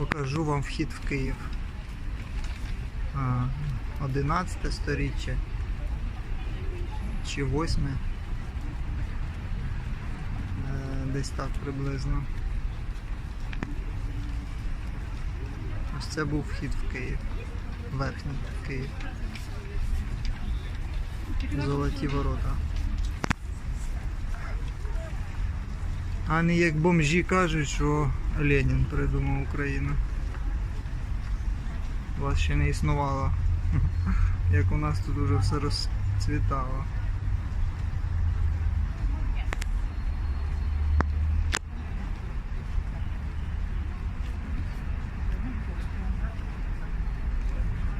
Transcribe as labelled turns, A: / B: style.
A: покажу вам вхід в Київ. А, 11 сторіччя чи 8. Е, Десь так приблизно. Ось це був вхід в Київ. Верхній Київ. Золоті ворота. А не як бомжі кажуть, що Ленін придумав Україну. Вас ще не існувало. Як у нас тут уже все розцвітало.